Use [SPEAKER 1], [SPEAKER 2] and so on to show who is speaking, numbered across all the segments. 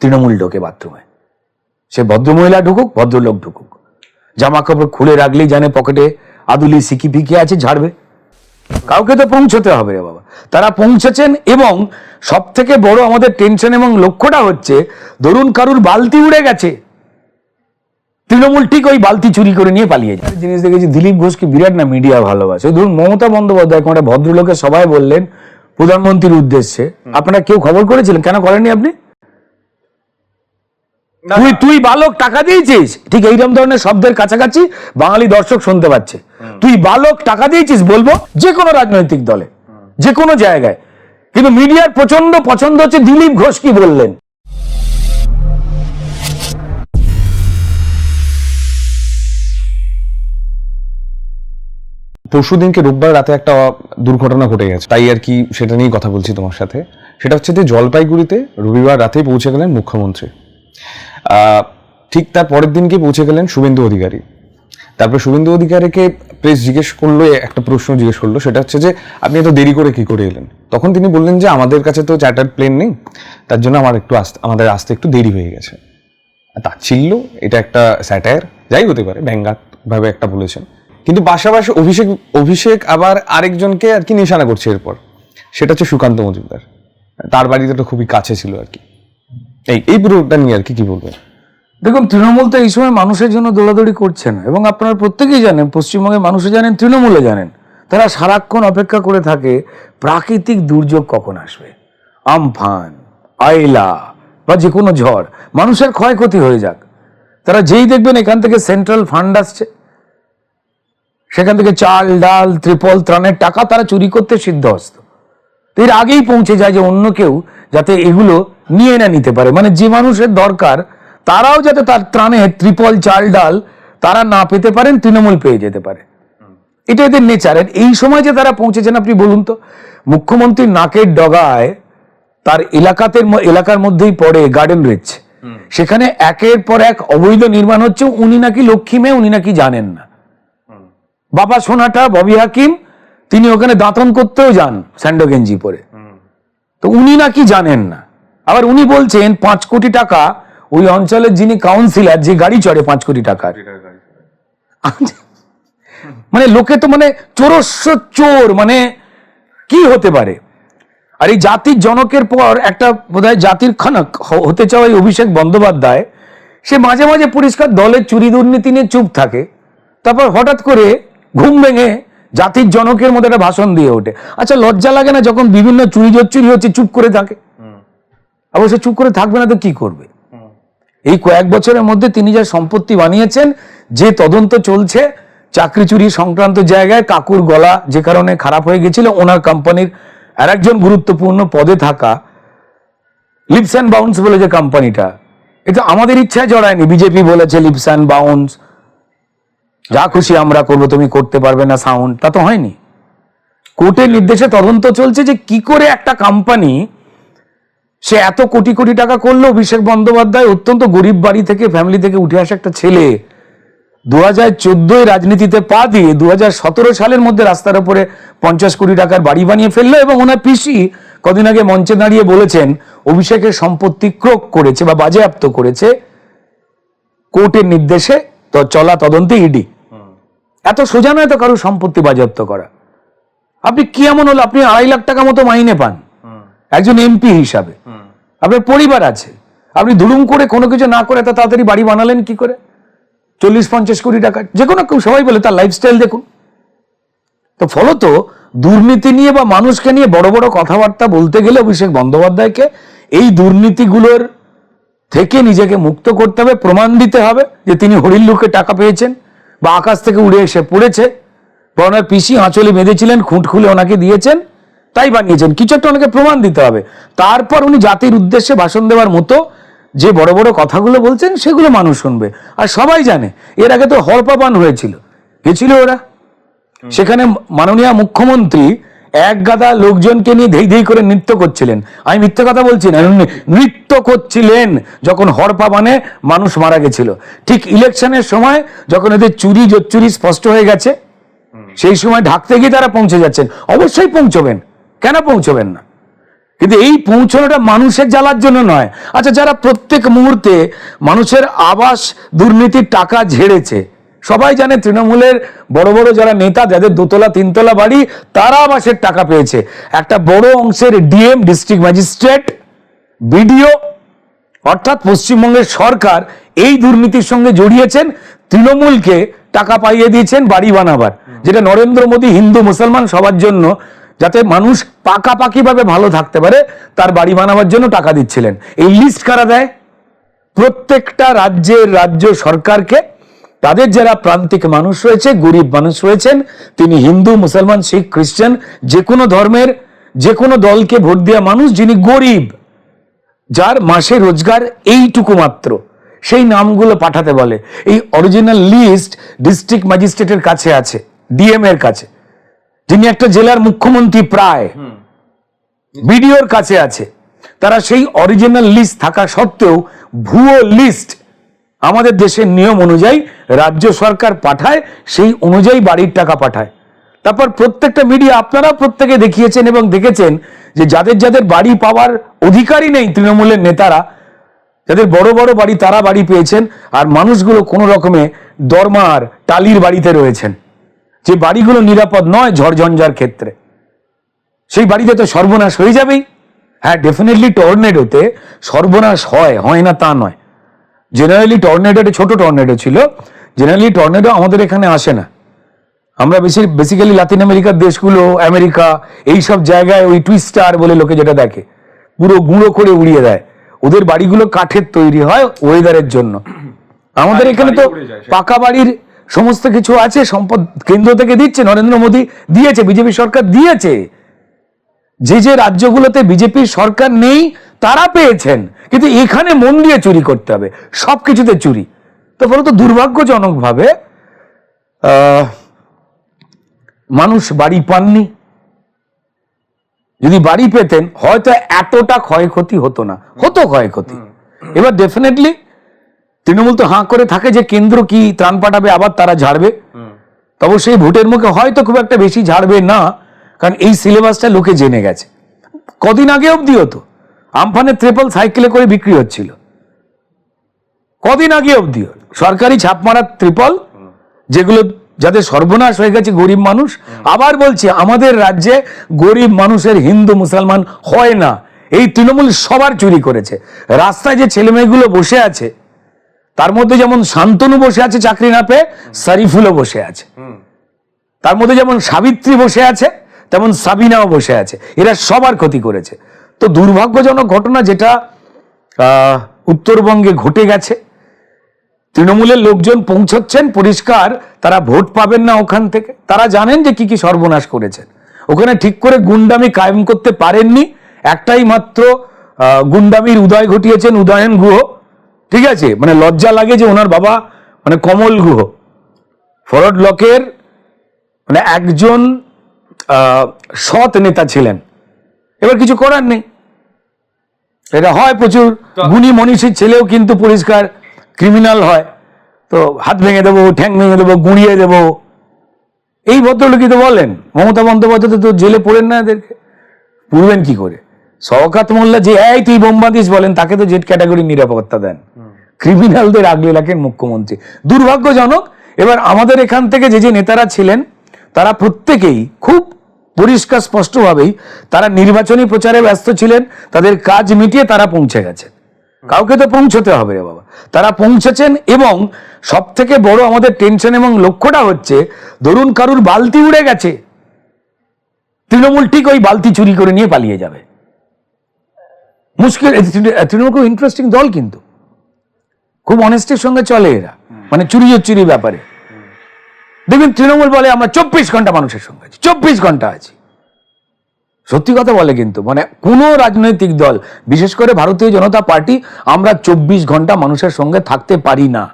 [SPEAKER 1] তৃণমূল ঢোকে বাথরুমে। সে ভদ্রমহিলা ঢুকুক ভদ্রলোক ঢুকুক। জামা কাপড় খুলে রাখলেই জানে পকেটে আদুলি সিকি ফিকি আছে ঝাড়বে। কাউকে তো পৌঁছতে হবে রে বাবা। তারা পৌঁছেছেন এবং সব থেকে বড় আমাদের টেনশন এবং লক্ষ্যটা হচ্ছে ধরুন কারুর বালতি উড়ে গেছে। তৃণমূল ঠিক ওই বালতি চুরি করে নিয়ে পালিয়ে যায়। জিনিস দেখেছি দিলীপ ঘোষকে বিরাট না মিডিয়া ভালোবাসে। ধরুন মমতা বন্দ্যোপাধ্যায় কোনো একটা ভদ্রলোকের সবাই বললেন প্রধানমন্ত্রীর উদ্দেশ্যে। আপনারা কেউ খবর করেছিলেন? কেন করেননি আপনি? তুই তুই বালক টাকা দিয়েছিস? ঠিক এইরকম ধরনের শব্দের কাছাকাছি বাঙালি দর্শক শুনতে পাচ্ছে। তুই বালক টাকা দিয়েছিস বলব যে কোনো রাজনৈতিক দলে যে কোনো জায়গায়। কিন্তু মিডিয়ার প্রচণ্ড পছন্দ হচ্ছে দিলীপ ঘোষ কি বললেন?
[SPEAKER 2] পরশুদিনকে রোববার রাতে একটা দুর্ঘটনা ঘটে গেছে। তাই আর কি সেটা নিয়েই কথা বলছি তোমার সাথে। সেটা হচ্ছে যে জলপাইগুড়িতে রবিবার রাতেই পৌঁছে গেলেন মুখ্যমন্ত্রী। ঠিক তার পরের দিনকে পৌঁছে গেলেন শুভেন্দু অধিকারী। তারপরে শুভেন্দু অধিকারীকে প্রেস জিজ্ঞেস করল একটা প্রশ্ন জিজ্ঞেস করল, সেটা হচ্ছে যে, আপনি এত দেরি করে কি করে এলেন? তখন তিনি বললেন যে, আমাদের কাছে তো চার্টার্ড প্লেন নেই, তার জন্য আমার একটু আসতে, আমাদের আসতে একটু দেরি হয়ে গেছে। তাচ্ছিল্য এটা একটা স্যাটায়ার যাই হতে পারে ব্যঙ্গাত ভাবে একটা বলেছেন। কিন্তু পাশাপাশি অভিষেক অভিষেক আবার আরেকজনকে আর কি নিশানা করছে এরপর, সেটা হচ্ছে সুকান্ত মজুমদার। তার বাড়িতে তো খুবই কাছে ছিল আর কি। এই এই পুরোটা নিয়ে আর কি কি বলবেন
[SPEAKER 1] দেখুন, তৃণমূল তো এই সময় মানুষের জন্য দৌড়াদৌড়ি করছে না। এবং আপনারা প্রত্যেকেই জানেন, পশ্চিমবঙ্গের মানুষও জানেন তৃণমূলে জানেন, তারা সারাক্ষণ অপেক্ষা করে থাকে, প্রাকৃতিক দুর্যোগ কখন আসবে? আমফান আইলা বা যে কোনো ঝড়, মানুষের ক্ষয়ক্ষতি হয়ে যাক। তারা যেই দেখবেন, এখান থেকে সেন্ট্রাল ফান্ড আসছে। সেখান থেকে চাল, ডাল, ত্রিপল, ত্রাণের টাকা তারা চুরি করতে সিদ্ধহস্ত। তো এর আগেই পৌঁছে যায় যে অন্য কেউ যাতে এগুলো নিয়ে না নিতে পারে। মানে যে মানুষের দরকার, তারাও যাতে তার ত্রাণে ত্রিপল, চাল, ডাল তারা না পেতে পারেন, তৃণমূল পেয়ে যেতে পারে। এটা এদের নেচার এই সময় যে তারা পৌঁছেছেন, আপনি বলুন তো মুখ্যমন্ত্রী নাকের ডগায় তার এলাকাতে এলাকার মধ্যেই পড়ে গার্ডেন রিচ সেখানে একের পর এক অবৈধ নির্মাণ হচ্ছে, উনি নাকি লক্ষ্মী মেয়ে, উনি নাকি জানেন না। বাবা সোনাটা, ববি হাকিম, তিনি ওখানে দাঁতন করতেও যান স্যান্ডো গেঞ্জি পরে। তো উনি নাকি জানেন না। আবার উনি বলছেন পাঁচ কোটি টাকা ওই অঞ্চলের যিনি কাউন্সিলর যে গাড়ি চড়ে পাঁচ কোটি টাকার। মানে লোকে তো মানে চোরস্য চোর মানে কি হতে পারে? আর এই জাতির জনকের পর একটা বোধহয় জাতির খনক হতে চাওয়া এই অভিষেক বন্দ্যোপাধ্যায় সে মাঝে মাঝে পরিষ্কার দলের চুরি দুর্নীতি নিয়ে চুপ থাকে। তারপর হঠাৎ করে ঘুম ভেঙে জাতির জনকের মধ্যে একটা ভাষণ দিয়ে ওঠে। আচ্ছা লজ্জা লাগে না যখন বিভিন্ন চুরি চুরি হচ্ছে, চুপ করে থাকে? অবশ্য চুপ করে থাকবে না তো কি করবে? এই কয়েক বছরের মধ্যে তিনি যা সম্পত্তি বানিয়েছেন, যে তদন্ত চলছে, চাকরি চুরি সংক্রান্ত জায়গায় কাকুর গলা যে কারণে খারাপ হয়ে গেছিল, ওনার কোম্পানির আর একজন গুরুত্বপূর্ণ পদে থাকা লিপস অ্যান্ড বাউন্স বলে যে কোম্পানিটা, এটা আমাদের ইচ্ছায় জড়ায়নি। বিজেপি বলেছে লিপস অ্যান্ড বাউন্স যা খুশি আমরা করব, তুমি করতে পারবে না সাউন্ড তা তো হয়নি। কোর্টের নির্দেশে তদন্ত চলছে যে কি করে একটা কোম্পানি সে এত কোটি কোটি টাকা করল, অভিষেক বন্দ্যোপাধ্যায় অত্যন্ত গরিব বাড়ি থেকে ফ্যামিলি থেকে উঠে আসা একটা ছেলে। দু হাজার চোদ্দোয় রাজনীতিতে পা দিয়ে দু হাজার সতেরো সালের মধ্যে রাস্তার উপরে পঞ্চাশ কোটি টাকার বাড়ি বানিয়ে ফেলল এবং ওনার পিসি কদিন আগে মঞ্চে দাঁড়িয়ে বলেছেন, অভিষেকের সম্পত্তি ক্রোক করেছে বা বাজেয়াপ্ত করেছে। কোর্টের নির্দেশে তো চলা তদন্তে ইডি এত সোজা নয় তো কারও সম্পত্তি বাজেয়াপ্ত করা। আপনি কি এমন হলো? আপনি আড়াই লাখ টাকা মতো মাইনে পান। একজন এমপি হিসাবে। আপনার পরিবার আছে। আপনি দুরুম করে কোনো কিছু না করে এত তাড়াতাড়ি বাড়ি বানালেন কি করে? চল্লিশ, পঞ্চাশ কোটি টাকা। যে কোনো কেউ, সবাই বলে তার লাইফস্টাইল দেখুন। তো ফলত দুর্নীতি নিয়ে বা মানুষকে নিয়ে বড় বড় কথাবার্তা বলতে গেলে অভিষেক বন্দ্যোপাধ্যায়কে এই দুর্নীতিগুলোর থেকে নিজেকে মুক্ত করতে হবে, প্রমাণ দিতে হবে যে তিনি হরিল্লুকে টাকা পেয়েছেন। বা আকাশ থেকে উড়ে এসে পড়েছে। বা ওনার পিসি আঁচলে বেঁধেছিলেন খুঁট খুলে ওনাকে দিয়েছেন তাই বানিয়েছেন। কিছু একটা ওনাকে প্রমাণ দিতে হবে। তারপর উনি জাতির উদ্দেশ্যে ভাষণ দেওয়ার মতো যে বড় বড় কথাগুলো বলছেন সেগুলো মানুষ শুনবে। আর সবাই জানে এর আগে তো হরপাবান হয়েছিল। গেছিল ওরা। সেখানে মাননীয় মুখ্যমন্ত্রী এক গাদা লোকজনকে নিয়ে ধেই ধেই করে নৃত্য করছিলেন। আমি মিথ্যে কথা বলছি না নৃত্য করছিলেন যখন হরপা মানে মানুষ মারা গেছিল। ঠিক ইলেকশনের সময় যখন এদের চুরি জোচ্চুরি স্পষ্ট হয়ে গেছে, সেই সময় ঢাকতে গিয়ে তারা পৌঁছে যাচ্ছেন। অবশ্যই পৌঁছবেন। কেন পৌঁছবেন না? কিন্তু এই পৌঁছানোটা মানুষের জ্বালার জন্য নয়। আচ্ছা যারা প্রত্যেক মুহূর্তে মানুষের আবাস দুর্নীতির টাকা ঝেড়েছে সবাই জানে তৃণমূলের বড় বড় যারা নেতা, যাদের দোতলা, তিনতলা বাড়ি, তারা আবাসের টাকা পেয়েছে। একটা বড় অংশের ডিএম, ডিস্ট্রিক্ট ম্যাজিস্ট্রেট, বিডিও, অর্থাৎ পশ্চিমবঙ্গের সরকার এই দুর্নীতির সঙ্গে জড়িয়েছেন, তৃণমূলকে টাকা পাইয়ে দিয়েছেন বাড়ি বানাবার, যেটা নরেন্দ্র মোদী হিন্দু, মুসলমান সবার জন্য, যাতে মানুষ পাকাপাকিভাবে ভালো থাকতে পারে, তার বাড়ি বানাবার জন্য টাকা দিচ্ছিলেন। এই লিস্ট কারা দেয়? প্রত্যেকটা রাজ্যের রাজ্য সরকারকে তাদের যারা প্রান্তিক মানুষ রয়েছে গরিব মানুষ রয়েছেন তিনি হিন্দু মুসলমান শিখ খ্রিস্টান যে কোনো ধর্মের যে কোনো দলকে ভোট দেওয়া মানুষ যিনি গরিব যার মাসে রোজগার এইটুকু মাত্র। সেই নামগুলো পাঠাতে বলে। এই অরিজিনাল লিস্ট ডিস্ট্রিক্ট ম্যাজিস্ট্রেটের কাছে আছে ডিএম এর কাছে। যিনি একটা জেলার মুখ্যমন্ত্রী প্রায়। বিডিওর কাছে আছে। তারা সেই অরিজিনাল লিস্ট থাকা সত্ত্বেও ভুয়ো লিস্ট আমাদের দেশের নিয়ম অনুযায়ী রাজ্য সরকার পাঠায়, সেই অনুযায়ী বাড়ির টাকা পাঠায়। তারপর প্রত্যেকটা মিডিয়া আপনারা প্রত্যেকে দেখিয়েছেন এবং দেখেছেন যে যাদের যাদের বাড়ি পাওয়ার অধিকারই নেই তৃণমূলের নেতারা, যাদের বড় বড় বাড়ি তারা বাড়ি পেয়েছেন, আর মানুষগুলো কোনো রকমে দরমার টালির বাড়িতে রয়েছেন। যে বাড়িগুলো নিরাপদ নয় ঝড়ঝঞ্ঝার ক্ষেত্রে। সেই বাড়িতে তো সর্বনাশ হয়ে যাবেই। হ্যাঁ ডেফিনেটলি টর্নেডোতে সর্বনাশ হয় হয় না তা নয়। জেনারেলি টর্নেডো একটা ছোট টর্নেডো ছিল। জেনারেলি টর্নেডো আমাদের এখানে আসে না। আমরা বেশি বেসিক্যালি লাতিন আমেরিকার দেশগুলো আমেরিকা এই সব জায়গায় ওই টুইস্টার বলে লোকে যেটা দেখে পুরো গুঁড়ো করে উড়িয়ে দেয়। ওদের বাড়িগুলো কাঠের তৈরি হয় ওয়েদারের জন্য। আমাদের এখানে তো পাকা বাড়ির সমস্ত কিছু আছে সম্পদ কেন্দ্র থেকে দিচ্ছে নরেন্দ্র মোদী দিয়েছে বিজেপি সরকার দিয়েছে। যে যে রাজ্যগুলোতে বিজেপির সরকার নেই তারা পেয়েছেন, কিন্তু এখানে মন দিয়ে চুরি করতে হবে সব কিছুতে চুরি। তো ফলত দুর্ভাগ্যজনকভাবে মানুষ বাড়ি পাননি। যদি বাড়ি পেতেন, হয়তো এতটা ক্ষয়ক্ষতি হতো না। হতো ক্ষয়ক্ষতি। এবার ডেফিনেটলি তৃণমূল তো হাঁ করে থাকে যে কেন্দ্র কি ত্রাণ পাঠাবে, আবার তারা ঝাড়বে। তবে সেই ভোটের মুখে হয়তো খুব একটা বেশি ঝাড়বে না, কারণ এই সিলেবাসটা লোকে জেনে গেছে। কদিন আগে অবধি হতো। আমফানের ট্রিপল সাইকেলে করে বিক্রি হচ্ছিল। কদিন আগে অবধি সরকারি ছাপ মারা ত্রিপল, যেগুলো যাদের সর্বনাশ হয়ে গেছে গরিব মানুষ, আবার বলছি, আমাদের রাজ্যে গরিব মানুষের হিন্দু মুসলমান হয় না। এই তৃণমূল সবার চুরি করেছে। রাস্তায় যে ছেলেমেয়েগুলো বসে আছে, তার মধ্যে যেমন শান্তনু বসে আছে চাকরি না পেয়ে সারিফুলও বসে আছে। তার মধ্যে যেমন সাবিত্রী বসে আছে, তেমন সাবিনাও বসে আছে। এরা সবার ক্ষতি করেছে। তো দুর্ভাগ্যজনক ঘটনা যেটা উত্তরবঙ্গে ঘটে গেছে। তৃণমূলের লোকজন পৌঁছচ্ছেন, পরিষ্কার, তারা ভোট পাবেন না ওখান থেকে। তারা জানেন যে কি কি সর্বনাশ করেছেন। ওখানে ঠিক করে গুন্ডামি কায়েম করতে পারেননি। একটাই মাত্র গুন্ডামির উদয় ঘটিয়েছেন, উদয়ন গুহ। ঠিক আছে? মানে লজ্জা লাগে যে ওনার বাবা মানে কমল গুহ। ফরওয়ার্ড লকের মানে একজন সৎ নেতা ছিলেন। এবার কিছু করার নেই। এটা হয় প্রচুর। গুণী মনীষীর ছেলেও কিন্তু পরিষ্কার ক্রিমিনাল হয়। তো হাত ভেঙে দেবো ঠ্যাং ভেঙে দেবো গুঁড়িয়ে দেবো। এই ভদ্রলোকই তো বলেন মমতা বন্দ্যোপাধ্যায় তো জেলে পড়েন না এদেরকে। পুরবেন কি করে? শওকাত মোল্লা যে এই তুই বোমবাদিস বলেন তাকে তো জেট ক্যাটাগরির নিরাপত্তা দেন। ক্রিমিনালদের আগলে রাখেন মুখ্যমন্ত্রী। দুর্ভাগ্যজনক এবার আমাদের এখান থেকে যে যে নেতারা ছিলেন তারা প্রত্যেকেই খুব পরিষ্কার, স্পষ্টভাবেই তারা নির্বাচনী প্রচারে ব্যস্ত ছিলেন, তাদের কাজ মিটিয়ে তারা পৌঁছে গেছেন কাউকে তো পৌঁছতে হবে রে বাবা। তারা পৌঁছেছেন এবং সব থেকে বড় আমাদের টেনশন এবং লক্ষ্যটা হচ্ছে, ধরুন কারুর বালতি উড়ে গেছে, তৃণমূল ঠিক ওই বালতি চুরি করে নিয়ে পালিয়ে যাবে। মুশকিল তৃণমূল খুব ইন্টারেস্টিং দল কিন্তু। খুব অনেস্টির সঙ্গে চলে এরা। মানে চুরি চুরি ব্যাপারে। দেখবেন তৃণমূল বলে আমরা চব্বিশ ঘণ্টা মানুষের সঙ্গে আছি, চব্বিশ ঘণ্টা আছি। সত্যি কথা বলে কিন্তু মানে কোনো রাজনৈতিক দল, বিশেষ করে ভারতীয় জনতা পার্টি, আমরা চব্বিশ ঘণ্টা মানুষের সঙ্গে থাকতে পারি না।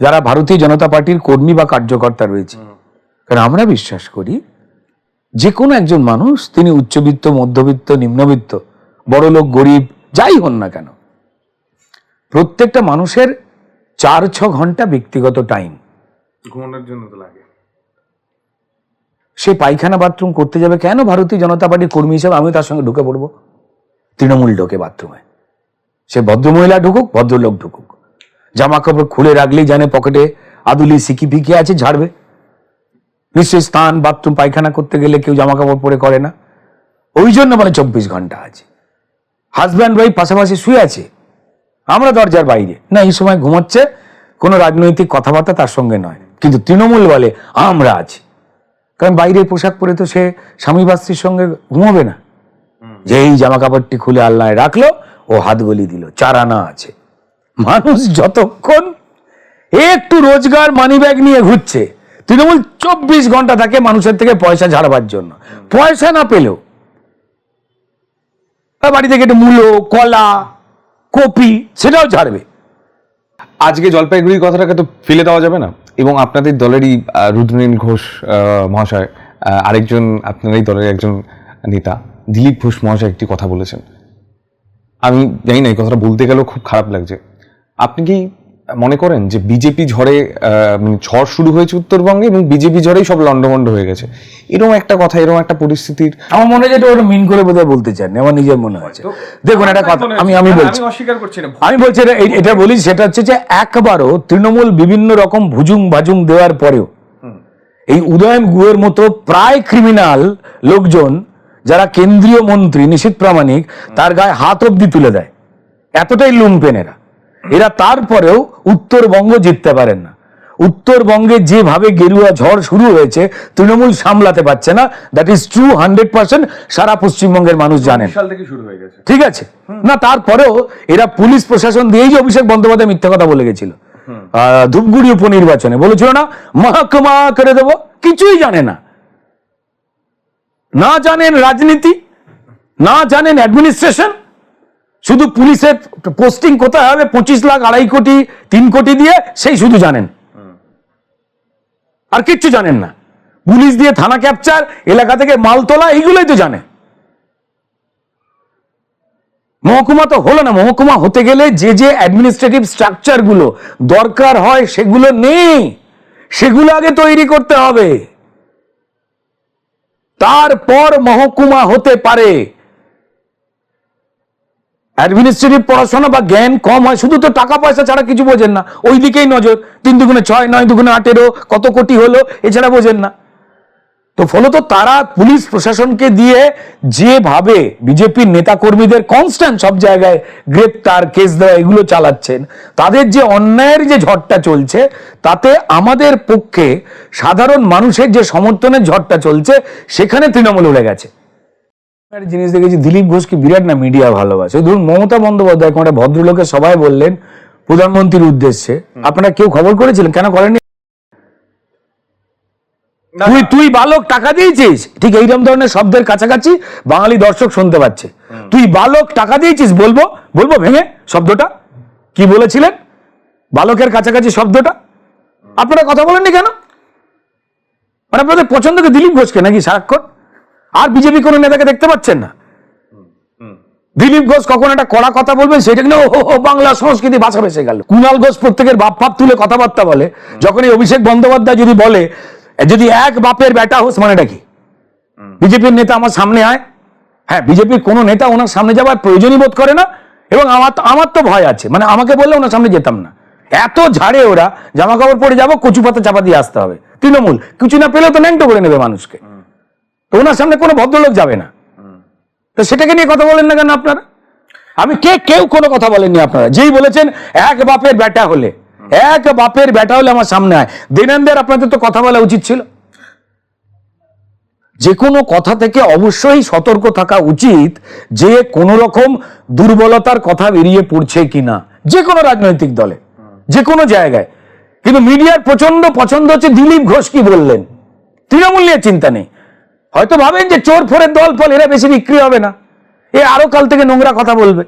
[SPEAKER 1] যারা ভারতীয় জনতা পার্টির কর্মী বা কার্যকর্তা রয়েছে। কারণ আমরা বিশ্বাস করি, যে কোনো একজন মানুষ, তিনি উচ্চবিত্ত, মধ্যবিত্ত, নিম্নবিত্ত বড় লোক গরিব, যাই হন না কেন, প্রত্যেকটা মানুষের চার ছ ঘণ্টা ব্যক্তিগত টাইম
[SPEAKER 2] ঘুমানোর জন্য তো লাগে।
[SPEAKER 1] সে পায়খানা বাথরুম করতে যাবে কেন? ভারতীয় জনতা পার্টির কর্মী হিসাবে আমি তার সঙ্গে ঢুকে পড়ব। তৃণমূল ঢোকে বাথরুমে সে ভদ্রমহিলা ঢুকুক, ভদ্রলোক ঢুকুক। জামা কাপড় খুলে রাখলেই জানে পকেটে আদুলি সিকি ফিকি আছে, ঝাড়বে। নিশ্চয়ই স্নান বাথরুম পায়খানা করতে গেলে কেউ জামা কাপড় পরে করে না। ওই জন্য মানে চব্বিশ ঘণ্টা আছে। হাজব্যান্ড ওয়াইফ পাশাপাশি শুয়ে আছে। আমরা দরজার বাইরে। না, এই সময় ঘুমাচ্ছে, কোনো রাজনৈতিক কথাবার্তা তার সঙ্গে নয়। কিন্তু তৃণমূল বলে আমরা আছি। কারণ বাইরে পোশাক পরে তো সে স্বামী বাস্ত্রীর সঙ্গে ঘুমাবে না। যেই জামা কাপড়টি খুলে আল্লায় রাখল ও হাত গলি দিল চার আনা আছে। মানুষ যতক্ষণ একটু রোজগার মানি ব্যাগ নিয়ে ঘুরছে তৃণমূল চব্বিশ ঘণ্টা থাকে মানুষের থেকে পয়সা ঝাড়বার জন্য। পয়সা না পেলেও। বাড়ি থেকে একটু মূলো কলা কপি সেটাও ছাড়বে
[SPEAKER 2] আজকে জলপাইগুড়ির কথাটাকে তো ফেলে দেওয়া যাবে না? এবং আপনাদের দলেরই রুদ্রনীল ঘোষ মহাশয় আরেকজন আপনারই দলের একজন নেতা, দিলীপ ঘোষ মহাশয় একটি কথা বলেছেন। আমি জানি না, এই কথাটা বলতে গেলেও খুব খারাপ লাগছে। আপনি কি মনে করেন যে বিজেপি ঝড়ে আহ, মানে ঝড় শুরু হয়েছে উত্তরবঙ্গে এবং বিজেপি ঝড়েই সব লন্ডভন্ড হয়ে গেছে। এরকম একটা কথা এরকম একটা পরিস্থিতির
[SPEAKER 1] আমার মনে হয় যেটা ওরা মিন করে বোধহয় বলতে চান আমার নিজের মনে হচ্ছে দেখুন একটা কথা আমি আমি বলছি।
[SPEAKER 2] অস্বীকার করছি না।
[SPEAKER 1] আমি বলছি এটা বলি সেটা হচ্ছে যে একবারও তৃণমূল বিভিন্ন রকম ভুজুং ভাজুং দেওয়ার পরেও এই উদয়ন গুহের মতো প্রায় ক্রিমিনাল লোকজন যারা কেন্দ্রীয় মন্ত্রী নিশীত প্রামাণিক তার গায়ে হাত অব্দি তুলে দেয়। এতটাই লুম্পেন এরা তারপরেও উত্তরবঙ্গ জিততে পারেন না। উত্তরবঙ্গে যেভাবে গেরুয়া ঝড় শুরু হয়েছে তৃণমূল সামলাতে পারছে না। That is true hundred percent সারা পশ্চিমবঙ্গের মানুষ জানেন। ঠিক আছে? না তারপরেও এরা পুলিশ প্রশাসন দিয়েই যে অভিষেক বন্দ্যোপাধ্যায় মিথ্যা কথা বলে গেছিল। আহ, ধূপগুড়ি উপনির্বাচনে। বলেছিল না মহকুমা করে দেব। কিছুই জানে না। না জানেন রাজনীতি না জানেন অ্যাডমিনিস্ট্রেশন শুধু পুলিশের পোস্টিং কোথায়? হবে পঁচিশ লাখ, আড়াই কোটি, তিন কোটি দিয়ে সেই শুধু জানেন। আর কিচ্ছু জানেন না। পুলিশ দিয়ে থানা ক্যাপচার এলাকা থেকে মাল তোলা, এইগুলোই তো জানে। মহকুমা তো হলো না। মহকুমা হতে গেলে যে যে অ্যাডমিনিস্ট্রেটিভ স্ট্রাকচারগুলো দরকার হয়, সেগুলো নেই। সেগুলো আগে তৈরি করতে হবে। তারপর মহকুমা হতে পারে। অ্যাডমিনিস্ট্রেটিভ পড়াশোনা বা জ্ঞান কম হয়, শুধু তো টাকা পয়সা ছাড়া কিছু বোঝেন না। ওই দিকেই নজর। তিন দুগুণে ছয়, নয় দুগুণে আঠেরো, কত কোটি হলো, এছাড়া বোঝেন না। তো ফলত তারা পুলিশ প্রশাসনকে দিয়ে যেভাবে বিজেপির নেতা কর্মীদের কনস্ট্যান্ট সব জায়গায় গ্রেপ্তার, কেস দেওয়া, এগুলো চালাচ্ছেন, তাদের যে অন্যায়ের যে ঝড়টা চলছে, তাতে আমাদের পক্ষে সাধারণ মানুষের যে সমর্থনের ঝড়টা চলছে, সেখানে তৃণমূল উড়ে গেছে। একটা জিনিস দেখেছি দিলীপ ঘোষকে বিরাট না মিডিয়া ভালোবাসে। ধরুন মমতা বন্দ্যোপাধ্যায় কোনো একটা ভদ্রলোকের সবাই বললেন প্রধানমন্ত্রীর উদ্দেশ্যে। আপনারা কেউ খবর করেছিলেন? কেন করেননি? তুই তুই বালক টাকা দিয়েছিস? ঠিক এইরকম ধরনের শব্দের কাছাকাছি বাঙালি দর্শক শুনতে পাচ্ছে। তুই বালক টাকা দিয়েছিস? বলব বলব ভেঙে শব্দটা। কি বলেছিলেন? বালকের কাছাকাছি শব্দটা? আপনারা কথা বলেননি কেন? মানে আপনাদের পছন্দ কি দিলীপ ঘোষকে নাকি সারাক্ষণ? আর বিজেপি কোনো নেতাকে দেখতে পাচ্ছেন না? দিলীপ ঘোষ কখন একটা কড়া কথা বলবেন সেটা কিনা ও ও, বাংলা সংস্কৃতি ভাষা ভেসে গেল। কুণাল ঘোষ প্রত্যেকের বাপ বাপ তুলে কথাবার্তা বলে। যখন এই অভিষেক বন্দ্যোপাধ্যায় যদি বলে যদি এক বাপের বেটা হোস মানেটা কি? বিজেপির নেতা আমার সামনে আয়। হ্যাঁ বিজেপির কোনো নেতা ওনার সামনে যাওয়ার প্রয়োজনই বোধ করে না এবং আমার আমার তো ভয় আছে। মানে আমাকে বললে ওনার সামনে যেতাম না। এত ঝাড়ে ওরা জামা কাপড় পরে যাব কচু পাতা চাপা দিয়ে আসতে হবে। তৃণমূল কিছু না পেলেও তো ন্যাংটো করে নেবে মানুষকে। তো ওনার সামনে কোনো ভদ্রলোক যাবে না। তো সেটাকে নিয়ে কথা বলেন না কেন আপনারা? আমি কে কেউ কোনো কথা বলেননি আপনারা। যেই বলেছেন এক বাপের ব্যাটা হলে এক বাপের বেটা হলে আমার সামনে আয়। দিনেন্দ্র আপনাদের তো কথা বলা উচিত ছিল। যে কোনো কথা থেকে অবশ্যই সতর্ক থাকা উচিত যে কোন রকম দুর্বলতার কথা বেরিয়ে পড়ছে কিনা। যে কোনো রাজনৈতিক দলে যে কোনো জায়গায়। কিন্তু মিডিয়ার প্রচণ্ড পছন্দ হচ্ছে দিলীপ ঘোষ কি বললেন? তৃণমূল নিয়ে চিন্তা নেই। হয়তো ভাবেন যে চোর ফোরের দল ফল এরা বেশি বিক্রি হবে না। এ আরও কাল থেকে নোংরা কথা বলবে।